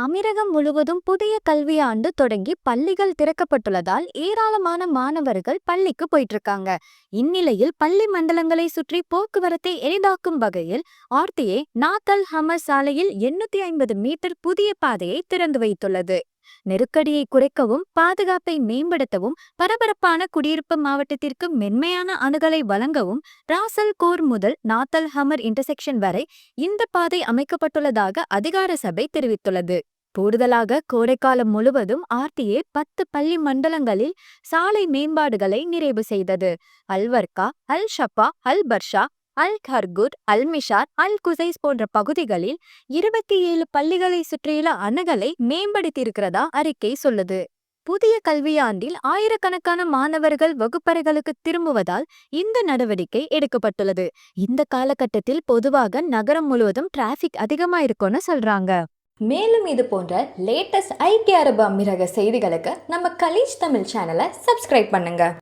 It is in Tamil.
அமீரகம் முழுவதும் புதிய கல்வி ஆண்டு தொடங்கி பள்ளிகள் திறக்கப்பட்டுள்ளதால் ஏராளமான மாணவர்கள் பள்ளிக்கு போயிட்டு இருக்காங்க இந்நிலையில் பள்ளி மண்டலங்களை சுற்றி போக்குவரத்தை எளிதாக்கும் வகையில் ஆர்த்தியே நாத்தல் ஹமர் சாலையில் எண்ணூத்தி ஐம்பது மீட்டர் புதிய பாதையை திறந்து வைத்துள்ளது. நெருக்கடியை குறைக்கவும் பாதுகாப்பை மேம்படுத்தவும் பரபரப்பான குடியிருப்பு மாவட்டத்திற்கு மென்மையான அணுகலை வழங்கவும் ராசல் கோர் முதல் நாத்தல் ஹமர் இன்டர்செக்ஷன் வரை இந்த பாதை அமைக்கப்பட்டுள்ளதாக அதிகார சபை தெரிவித்துள்ளது. கூடுதலாக கோடைக்காலம் முழுவதும் ஆர்டிஏ பத்து பள்ளி மண்டலங்களில் சாலை மேம்பாடுகளை நிறைவு செய்தது. அல்வர்கா அல் ஷப்பா அல் பர்ஷா அல் கர்குட் அல் மிஷார் அல் குசைஸ் போன்ற பகுதிகளில் இருபத்தி ஏழு பள்ளிகளை சுற்றியுள்ள அணுகலை மேம்படுத்தியிருக்கிறதா அறிக்கை சொல்லுது. புதிய கல்வியாண்டில் ஆயிரக்கணக்கான மாணவர்கள் வகுப்பறைகளுக்கு திரும்புவதால் இந்த நடவடிக்கை எடுக்கப்பட்டுள்ளது. இந்த காலகட்டத்தில் பொதுவாக நகரம் முழுவதும் டிராஃபிக் அதிகமா இருக்கும்னு சொல்றாங்க. மேலும் இது போன்ற லேட்டஸ்ட் ஐக்கிய அரபு அமீரக செய்திகளுக்கு நம்ம கலீஜ் தமிழ் சேனலை சப்ஸ்கிரைப் பண்ணுங்க.